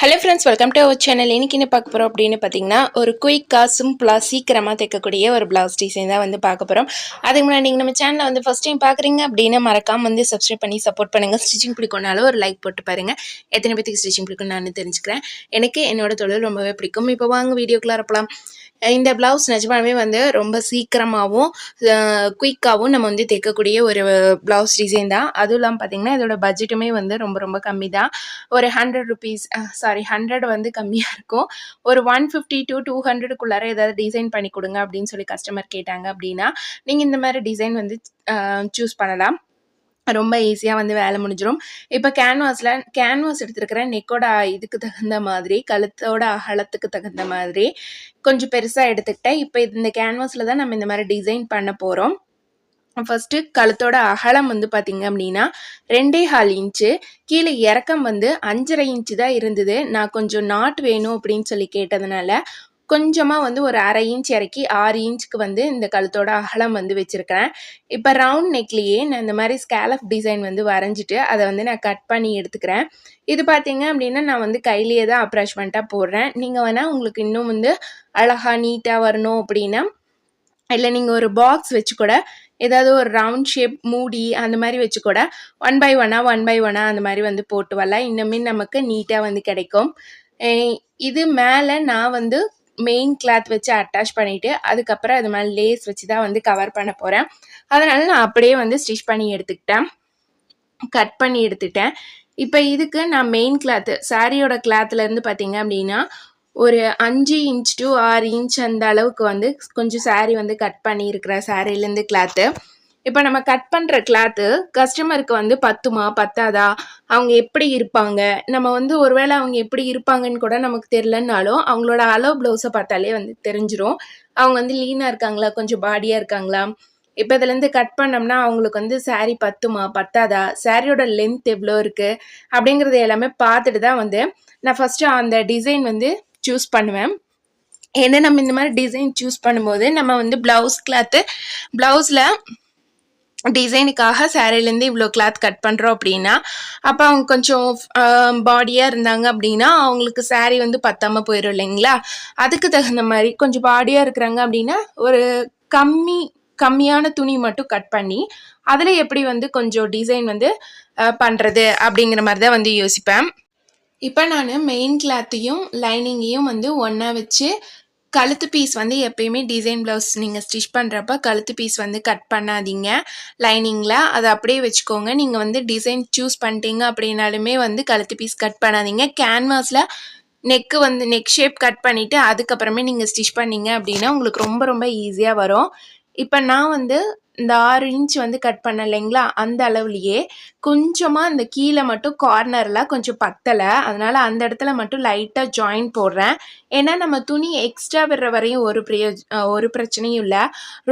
Hello friends welcome to our channel இன்றைக்கி என்ன பார்க்க போகிறோம் அப்படின்னு பார்த்தீங்கன்னா ஒரு குயிக்காக சிம்பிளாக சீக்கிரமாக தைக்கக்கூடிய ஒரு ப்ளவுஸ் டிசைன் தான் வந்து பார்க்க போகிறோம் அதுக்கு முன்னாடி நீங்கள் நம்ம சேனலை வந்து ஃபஸ்ட் டைம் பார்க்குறீங்க அப்படின்னு மறக்காமல் வந்து சப்ஸ்கிரைப் பண்ணி சப்போர்ட் பண்ணுங்கள் ஸ்டிச்சிங் பிடிக்கும்னாலும் ஒரு லைக் போட்டு பாருங்கள் எத்தனை பேத்துக்கு ஸ்டிச்சிங் பிடிக்கும் நான் தெரிஞ்சுக்கிறேன். எனக்கு என்னோட தொழில் ரொம்பவே பிடிக்கும். இப்போ வாங்க வீடியோக்குள்ளே இருப்பலாம் இந்த ப்ளவுஸ் நிஜமாவே வந்து ரொம்ப சீக்கிரமாகவும் குயிக்காகவும் நம்ம வந்து தைக்கக்கூடிய ஒரு ப்ளவுஸ் டிசைன் தான். அதுவும் இல்லாமல் பார்த்தீங்கன்னா இதோட பட்ஜெட்டுமே வந்து ரொம்ப ரொம்ப கம்மி தான். ஒரு ஹண்ட்ரட் ருபீஸ் சாரி ஹண்ட்ரட் வந்து கம்மியாக இருக்கும். ஒரு ஒன் ஃபிஃப்டி டு டூ ஹண்ட்ரடுக்குள்ளார ஏதாவது டிசைன் பண்ணி கொடுங்க அப்படின்னு சொல்லி கஸ்டமர் கேட்டாங்க அப்படின்னா நீங்கள் இந்த மாதிரி டிசைன் வந்து சூஸ் பண்ணலாம். ரொம்ப ஈஸியாக வந்து வேலை முடிஞ்சிடும் இப்போ கேன்வாஸில் கேன்வாஸ் எடுத்துருக்கிறேன் நெக்கோட இதுக்கு தகுந்த மாதிரி கழுத்தோட அகலத்துக்கு தகுந்த மாதிரி கொஞ்சம் பெருசாக எடுத்துக்கிட்டேன். இப்போ இந்த கேன்வாஸில் தான் நம்ம இந்த மாதிரி டிசைன் பண்ண போகிறோம் ஃபஸ்ட்டு கழுத்தோட அகலம் வந்து பார்த்திங்க அப்படின்னா ரெண்டே ஹால் இன்ச்சு. கீழே இறக்கம் வந்து அஞ்சரை இன்ச்சு தான் இருந்தது. நான் கொஞ்சம் நாட் வேணும் அப்படின்னு சொல்லி கேட்டதுனால கொஞ்சமாக வந்து ஒரு அரை இன்ச் இறக்கி ஆறு இன்ச்சுக்கு வந்து இந்த கழுத்தோட அகலம் வந்து வச்சுருக்கிறேன். இப்போ ரவுண்ட் நெக்லேயே நான் இந்த மாதிரி ஸ்கேலப் டிசைன் வந்து வரைஞ்சிட்டு அதை வந்து நான் கட் பண்ணி எடுத்துக்கிறேன். இது பார்த்தீங்க அப்படின்னா நான் வந்து கையிலேயே தான் அப்ராச்மெண்ட்டாக போடுறேன். நீங்கள் வேணால் உங்களுக்கு இன்னும் வந்து அழகாக நீட்டாக வரணும் அப்படின்னா இல்லை நீங்கள் ஒரு பாக்ஸ் வச்சு கூட ஏதாவது ஒரு ரவுண்ட் ஷேப் மூடி அந்த மாதிரி வச்சு கூட ஒன் பை ஒன்னாக ஒன் பை ஒன்னாக அந்த மாதிரி வந்து போட்டு வரலாம். இன்னுமே நமக்கு நீட்டாக வந்து கிடைக்கும். இது மேலே நான் வந்து மெயின் கிளாத் வச்சு அட்டாச் பண்ணிவிட்டு அதுக்கப்புறம் அது மேலே லேஸ் வச்சு தான் வந்து கவர் பண்ண போகிறேன் அதனால் நான் அப்படியே வந்து ஸ்டிச் பண்ணி எடுத்துக்கிட்டேன். கட் பண்ணி எடுத்துட்டேன். இப்போ இதுக்கு நான் மெயின் கிளாத்து சாரியோட கிளாத்துலேருந்து பார்த்தீங்க அப்படின்னா ஒரு அஞ்சு இன்ச் டு ஆறு இன்ச் அந்த அளவுக்கு வந்து கொஞ்சம் சாரீ வந்து கட் பண்ணியிருக்கிற சாரிலேருந்து கிளாத்து இப்போ நம்ம கட் பண்ணுற கிளாத்து கஸ்டமருக்கு வந்து பத்துமா பத்தாதா? அவங்க எப்படி இருப்பாங்க? நம்ம வந்து ஒருவேளை அவங்க எப்படி இருப்பாங்கன்னு கூட நமக்கு தெரிலனாலும் அவங்களோட அளவு ப்ளவுஸை பார்த்தாலே வந்து தெரிஞ்சிடும் அவங்க வந்து லீனாக இருக்காங்களா? கொஞ்சம் பாடியாக இருக்காங்களா? இப்போ இதுலேருந்து கட் பண்ணோம்னா அவங்களுக்கு வந்து சாரீ பத்துமா பத்தாதா? சாரியோட லென்த் எவ்வளோ இருக்குது அப்படிங்கிறது எல்லாமே பார்த்துட்டு தான் வந்து நான் ஃபஸ்ட்டு அந்த டிசைன் வந்து சூஸ் பண்ணுவேன். ஏன்னா நம்ம இந்த மாதிரி டிசைன் சூஸ் பண்ணும்போது நம்ம வந்து ப்ளவுஸ் கிளாத்து ப்ளவுஸில் டிசைனுக்காக சேரீலேருந்து இவ்வளோ கிளாத் கட் பண்ணுறோம் அப்படின்னா அப்போ அவங்க கொஞ்சம் பாடியாக இருந்தாங்க அப்படின்னா அவங்களுக்கு சேரீ வந்து பத்தாமல் போயிடும் இல்லைங்களா? அதுக்கு தகுந்த மாதிரி கொஞ்சம் பாடியாக இருக்கிறாங்க அப்படின்னா ஒரு கம்மி கம்மியான துணி மட்டும் கட் பண்ணி அதில் எப்படி வந்து கொஞ்சம் டிசைன் வந்து பண்ணுறது அப்படிங்கிற மாதிரி தான் வந்து யோசிப்பேன். இப்போ நான் மெயின் கிளாத்தையும் லைனிங்கையும் வந்து ஒன்றா வச்சு கழுத்து பீஸ் வந்து எப்பயுமே டிசைன் ப்ளவுஸ் நீங்கள் ஸ்டிச் பண்ணுறப்ப கழுத்து பீஸ் வந்து கட் பண்ணாதீங்க. லைனிங்கில் அதை அப்படியே வச்சுக்கோங்க. நீங்கள் வந்து டிசைன் சூஸ் பண்ணிட்டீங்க அப்படின்னாலுமே வந்து கழுத்து பீஸ் கட் பண்ணாதீங்க. கேன்வாஸில் நெக்கு வந்து நெக் ஷேப் கட் பண்ணிவிட்டு அதுக்கப்புறமே நீங்கள் ஸ்டிச் பண்ணிங்க அப்படின்னா உங்களுக்கு ரொம்ப ரொம்ப ஈஸியாக வரும். இப்போ நான் வந்து இந்த ஆறு இன்ச் வந்து கட் பண்ண இல்லைங்களா? அந்த அளவுலையே கொஞ்சமாக அந்த கீழே மட்டும் கார்னரில் கொஞ்சம் பத்தலை. அதனால் அந்த இடத்துல மட்டும் லைட்டாக ஜாயின் போடுறேன். ஏன்னா நம்ம துணி எக்ஸ்ட்ரா விடுற வரையும் ஒரு பிரிய ஒரு பிரச்சனையும் இல்லை.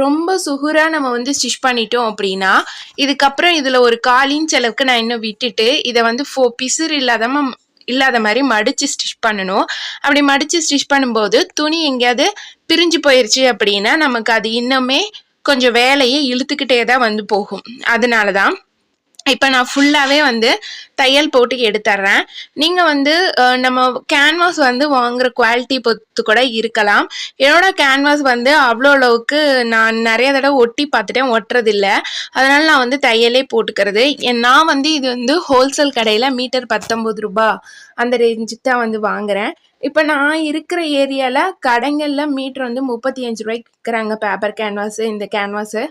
ரொம்ப சுகுராக நம்ம வந்து ஸ்டிச் பண்ணிட்டோம் அப்படின்னா இதுக்கப்புறம் இதில் ஒரு கால் இன்ச் அளவுக்கு நான் இன்னும் விட்டுட்டு இதை வந்து ஃபோ பிசுறு இல்லாதமாக இல்லாத மாதிரி மடித்து ஸ்டிச் பண்ணணும். அப்படி மடித்து ஸ்டிச் பண்ணும்போது துணி எங்கேயாவது பிரிஞ்சு போயிடுச்சு அப்படின்னா நமக்கு அது இன்னுமே கொஞ்சம் வேலையை இழுத்துக்கிட்டே தான் வந்து போகும். அதனால தான் இப்போ நான் ஃபுல்லாகவே வந்து தையல் போட்டு எடுத்துட்றேன் நீங்கள் வந்து நம்ம கேன்வாஸ் வந்து வாங்குகிற குவாலிட்டி பொறுத்து கூட இருக்கலாம். என்னோட கேன்வாஸ் வந்து அவ்வளோ அளவுக்கு நான் நிறைய தடவை ஒட்டி பார்த்துட்டேன் ஒட்டுறதில்ல. அதனால் நான் வந்து தையலே போட்டுக்கிறது. நான் வந்து இது வந்து ஹோல்சேல் கடையில் மீட்டர் பத்தொம்பது ரூபா அந்த ரேஞ்சுக்கு தான் வந்து வாங்குகிறேன் இப்போ நான் இருக்கிற ஏரியாவில் கடைங்களில் மீட்ரு வந்து முப்பத்தி அஞ்சு ரூபாய்க்கு விற்கிறாங்க பேப்பர் கேன்வாஸு இந்த கேன்வாஸு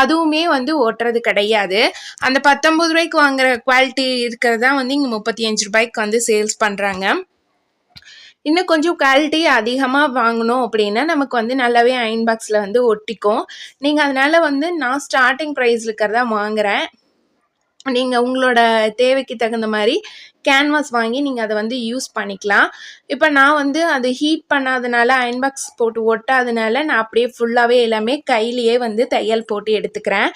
அதுவுமே வந்து ஓட்டுறது கிடையாது. அந்த பத்தொம்பது ரூபாய்க்கு வாங்குற குவாலிட்டி இருக்கிறது தான் வந்து இங்கே முப்பத்தி அஞ்சு ரூபாய்க்கு வந்து சேல்ஸ் பண்ணுறாங்க இன்னும் கொஞ்சம் குவாலிட்டி அதிகமாக வாங்கணும் அப்படின்னா நமக்கு வந்து நல்லாவே அயன் பாக்ஸில் வந்து ஒட்டிக்கும். நீங்கள் அதனால் வந்து நான் ஸ்டார்டிங் ப்ரைஸ் இருக்கிறதா வாங்குகிறேன் நீங்கள் உங்களோட தேவைக்கு தகுந்த மாதிரி கேன்வாஸ் வாங்கி நீங்கள் அதை வந்து யூஸ் பண்ணிக்கலாம். இப்போ நான் வந்து அது ஹீட் பண்ணாதனால அயன் பாக்ஸ் போட்டு ஒட்டாதனால நான் அப்படியே ஃபுல்லாகவே எல்லாமே கையிலேயே வந்து தையல் போட்டு எடுத்துக்கிறேன்.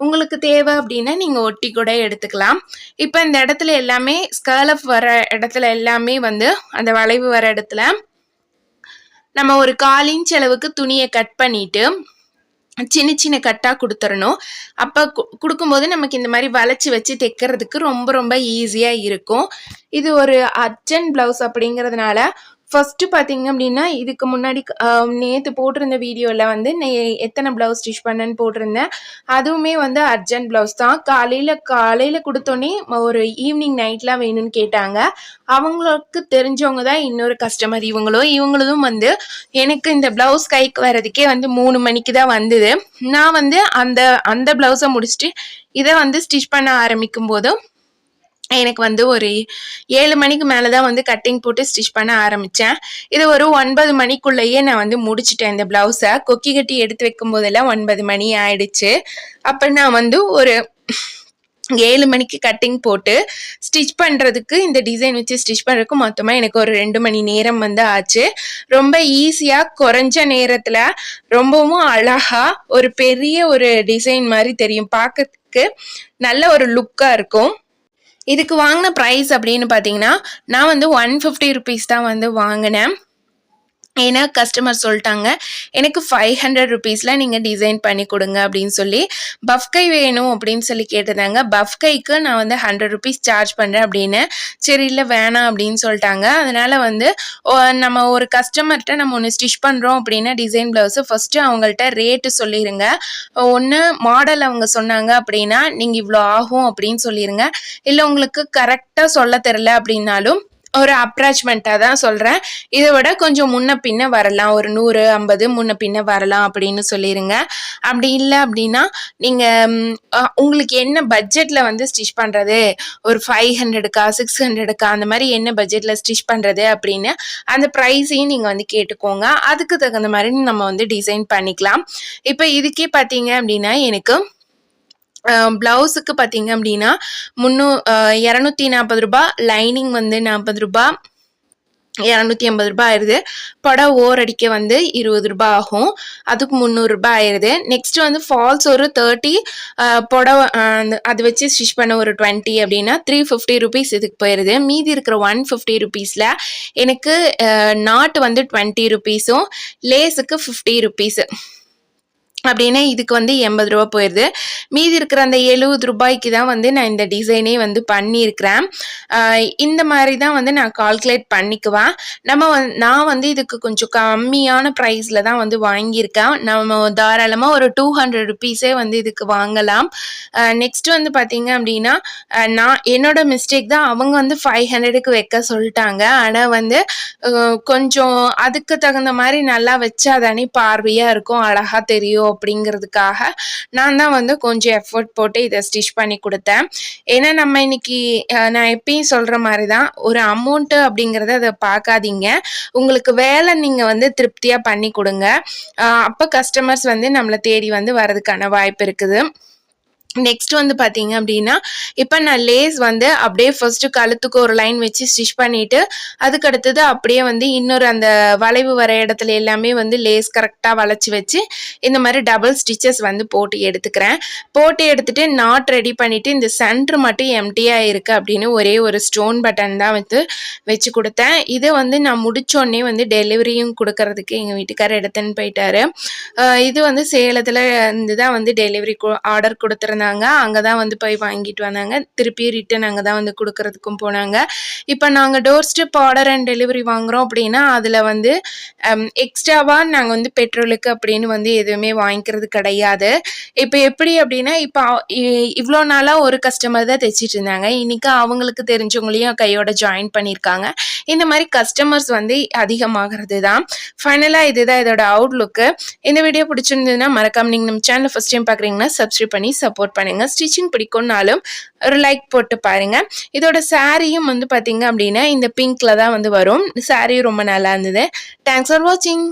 உங்களுக்கு தேவை அப்படின்னா நீங்கள் ஒட்டி கூட எடுத்துக்கலாம். இப்போ இந்த இடத்துல எல்லாமே ஸ்கர்லப் வர இடத்துல எல்லாமே வந்து அந்த வளைவு வர இடத்துல நம்ம ஒரு கால் இன்ச் அளவுக்கு துணியை கட் பண்ணிவிட்டு சின்ன சின்ன கட்டாக கொடுத்துடணும் அப்போ கு- கொடுக்கும்போது நமக்கு இந்த மாதிரி வளைச்சி வச்சு தைக்கிறதுக்கு ரொம்ப ரொம்ப ஈஸியாக இருக்கும். இது ஒரு அர்ஜென்ட் ப்ளவுஸ் அப்படிங்கிறதுனால ஃபஸ்ட்டு பார்த்தீங்க அப்படின்னா இதுக்கு முன்னாடி நேற்று போட்டிருந்த வீடியோவில் வந்து நே எத்தனை ப்ளவுஸ் ஸ்டிச் பண்ணேன்னு போட்டிருந்தேன். அதுவுமே வந்து அர்ஜென்ட் ப்ளவுஸ் தான். காலையில் காலையில் கொடுத்தோன்னே ஒரு ஈவினிங் நைட்லாம் வேணும்னு கேட்டாங்க. அவங்களுக்கு தெரிஞ்சவங்க தான் இன்னொரு கஸ்டமர் இவங்களும் இவங்களும் வந்து எனக்கு இந்த ப்ளவுஸ் கைக்கு வர்றதுக்கே வந்து மூணு மணிக்கு தான் வந்தது. நான் வந்து அந்த அந்த ப்ளவுஸை முடிச்சுட்டு இதை வந்து ஸ்டிச் பண்ண ஆரம்பிக்கும் போதும் எனக்கு வந்து ஒரு ஏழு மணிக்கு மேலே தான் வந்து கட்டிங் போட்டு ஸ்டிச் பண்ண ஆரம்பித்தேன் இது ஒரு ஒன்பது மணிக்குள்ளேயே நான் வந்து முடிச்சிட்டேன் இந்த ப்ளவுஸை கொக்கி கட்டி எடுத்து வைக்கும் போதெல்லாம் ஒன்பது மணி ஆயிடுச்சு. அப்போ நான் வந்து ஒரு ஏழு மணிக்கு கட்டிங் போட்டு ஸ்டிச் பண்ணுறதுக்கு இந்த டிசைன் வச்சு ஸ்டிச் பண்ணுறதுக்கு மொத்தமாக எனக்கு ஒரு ரெண்டு மணி நேரம் வந்து ஆச்சு. ரொம்ப ஈஸியாக குறைஞ்ச நேரத்தில் ரொம்பவும் அழகாக ஒரு பெரிய ஒரு டிசைன் மாதிரி தெரியும். பார்க்கறதுக்கு நல்ல ஒரு லுக்காக இருக்கும். இதுக்கு வாங்கின ப்ரைஸ் அப்படின்னு பார்த்தீங்கன்னா நான் வந்து ஒன் ஃபிஃப்டி ருபீஸ் தான் வந்து வாங்கினேன். ஏன்னா கஸ்டமர் சொல்லிட்டாங்க எனக்கு ஃபைவ் ஹண்ட்ரட் ருபீஸில் நீங்கள் டிசைன் பண்ணி கொடுங்க அப்படின்னு சொல்லி பஃப் கை வேணும் அப்படின்னு சொல்லி கேட்டிருந்தாங்க. பஃப் கைக்கு நான் வந்து ஹண்ட்ரட் ருபீஸ் சார்ஜ் பண்ணுறேன் அப்படின்னு. சரி இல்லை வேணாம் அப்படின்னு சொல்லிட்டாங்க. அதனால் வந்து நம்ம ஒரு கஸ்டமர்கிட்ட நம்ம ஒன்று ஸ்டிச் பண்ணுறோம் அப்படின்னா டிசைன் ப்ளவுஸு ஃபஸ்ட்டு அவங்கள்ட்ட ரேட்டு சொல்லிடுங்க ஒன்று மாடல் அவங்க சொன்னாங்க அப்படின்னா நீங்கள் இவ்வளோ ஆகும் அப்படின்னு சொல்லிடுங்க இல்லை உங்களுக்கு கரெக்டாக சொல்ல தெரில அப்படின்னாலும் ஒரு அப்ராச்மெண்ட்டாக தான் சொல்கிறேன் இதை விட கொஞ்சம் முன்ன பின்ன வரலாம். ஒரு நூறு ஐம்பது முன்ன பின்ன வரலாம் அப்படின்னு சொல்லிடுங்க அப்படி இல்லை அப்படின்னா நீங்கள் உங்களுக்கு என்ன பட்ஜெட்டில் வந்து ஸ்டிச் பண்ணுறது ஒரு ஃபைவ் ஹண்ட்ரடுக்கா சிக்ஸ் ஹண்ட்ரடுக்கா அந்த மாதிரி என்ன பட்ஜெட்டில் ஸ்டிச் பண்ணுறது அப்படின்னு அந்த ப்ரைஸையும் நீங்கள் வந்து கேட்டுக்கோங்க. அதுக்கு தகுந்த மாதிரி நம்ம வந்து டிசைன் பண்ணிக்கலாம். இப்போ இதுக்கே பார்த்தீங்க அப்படின்னா எனக்கு ப்ளவுஸுக்கு பார்த்தீங்க அப்படின்னா முந்நூ இரநூத்தி நாற்பது ரூபா லைனிங் வந்து நாற்பது ரூபா இரநூத்தி ஐம்பது ரூபாய் ஆயிடுது. படம் ஓர் அடிக்க வந்து இருபது ரூபாய் ஆகும். அதுக்கு முந்நூறுரூபா ஆயிடுது. நெக்ஸ்ட் வந்து ஃபால்ஸ் ஒரு தேர்ட்டி புடவை அந்த- அது வச்சு ஸ்டிச் பண்ண ஒரு டுவெண்ட்டி அப்படின்னா த்ரீ ஃபிஃப்டி ருபீஸ் இதுக்கு போயிடுது மீதி இருக்கிற ஒன் ஃபிஃப்டி ருபீஸில் எனக்கு நாட் வந்து டுவெண்ட்டி ருபீஸும் லேஸுக்கு ஃபிஃப்டி ருபீஸு அப்படின்னா இதுக்கு வந்து எண்பது ரூபா போயிடுது மீதி இருக்கிற அந்த எழுபது ரூபாய்க்கு தான் வந்து நான் இந்த டிசைனே வந்து பண்ணியிருக்கிறேன். இந்த மாதிரி தான் வந்து நான் கால்குலேட் பண்ணிக்குவேன். நம்ம வந் நான் வந்து இதுக்கு கொஞ்சம் கம்மியான ப்ரைஸில் தான் வந்து வாங்கியிருக்கேன். நம்ம தாராளமாக ஒரு டூ ஹண்ட்ரட் ருபீஸே வந்து இதுக்கு வாங்கலாம். நெக்ஸ்ட் வந்து பார்த்தீங்க அப்படின்னா நான் என்னோட மிஸ்டேக் தான் அவங்க வந்து ஃபைவ் ஹண்ட்ரடுக்கு வைக்க சொல்லிட்டாங்க. ஆனால் வந்து கொஞ்சம் அதுக்கு தகுந்த மாதிரி நல்லா வச்சா தானே பார்வையாக இருக்கும் அழகாக தெரியும் அப்படிங்கிறதுக்காக நான் தான் வந்து கொஞ்சம் எஃபர்ட் போட்டு இதை ஸ்டிச் பண்ணி கொடுத்தேன். ஏன்னா நம்ம இன்னைக்கு நான் எப்பயும் சொல்கிற மாதிரி தான் ஒரு அமௌண்ட்டு அப்படிங்கிறத அதை பார்க்காதீங்க. உங்களுக்கு வேலை நீங்கள் வந்து திருப்தியாக பண்ணி கொடுங்க. அப்போ கஸ்டமர்ஸ் வந்து நம்மளை தேடி வந்து வர்றதுக்கான வாய்ப்பு இருக்குது. நெக்ஸ்ட் வந்து பார்த்தீங்க அப்படின்னா இப்போ நான் லேஸ் வந்து அப்படியே ஃபர்ஸ்ட்டு கழுத்துக்கு ஒரு லைன் வச்சு ஸ்டிச் பண்ணிவிட்டு அதுக்கு அடுத்தது அப்படியே வந்து இன்னொரு அந்த வளைவு வர இடத்துல எல்லாமே வந்து லேஸ் கரெக்டாக வளைச்சி வச்சு இந்த மாதிரி டபுள் ஸ்டிச்சஸ் வந்து போட்டு எடுத்துக்கிறேன். போட்டு எடுத்துகிட்டு நாட் ரெடி பண்ணிவிட்டு இந்த சென்ட்ரு மட்டும் எம்டியாக இருக்குது அப்படின்னு ஒரே ஒரு ஸ்டோன் பட்டன் தான் வந்து வச்சு கொடுத்தேன். இதை வந்து நான் முடித்தோடனே வந்து டெலிவரியும் கொடுக்கறதுக்கு எங்கள் வீட்டுக்காரர் எடுத்துன்னு போயிட்டாரு. இது வந்து சேலத்தில் இருந்து தான் வந்து டெலிவரி ஆர்டர் கொடுத்துருந்தாங்க. அங்கே தான் வந்து போய் வாங்கிட்டு வந்தாங்க. திருப்பி ரிட்டன் அங்கே தான் வந்து கொடுக்கறதுக்கும் போனாங்க. இப்போ நாங்கள் door step order and delivery வாங்குகிறோம் அப்படின்னா அதில் வந்து um, எக்ஸ்ட்ராவாக நாங்கள் வந்து பெட்ரோலுக்கு அப்படின்னு வந்து எதுவுமே வாங்கிக்கிறது கிடையாது. இப்போ எப்படி அப்படின்னா இப்போ இவ்வளோ நாளாக ஒரு கஸ்டமர் தான் தைச்சிட்டு இருந்தாங்க. இன்றைக்கி அவங்களுக்கு தெரிஞ்சவங்களையும் கையோட ஜாயின் பண்ணியிருக்காங்க இந்த மாதிரி கஸ்டமர்ஸ் வந்து அதிகமாகிறது தான் ஃபைனலாக இதுதான் இதோட அவுட்லுக்கு இந்த வீடியோ பிடிச்சிருந்ததுன்னா மறக்காம நீங்கள் நம்ம சேனல் ஃபஸ்ட் டைம் பார்க்குறீங்கன்னா சப்ஸ்கிரைப் பண்ணி சப்போர்ட் பண்ணுங்கள் ஸ்டிச்சிங் பிடிக்கும்னாலும் ஒரு லைக் போட்டு பாருங்க. இதோட சாரியும் வந்து பார்த்தீங்க அப்படின்னா இந்த பிங்க்ல தான் வந்து வரும். சாரியும் ரொம்ப நல்லா இருந்தது. தேங்க்ஸ் ஃபார் வாட்சிங்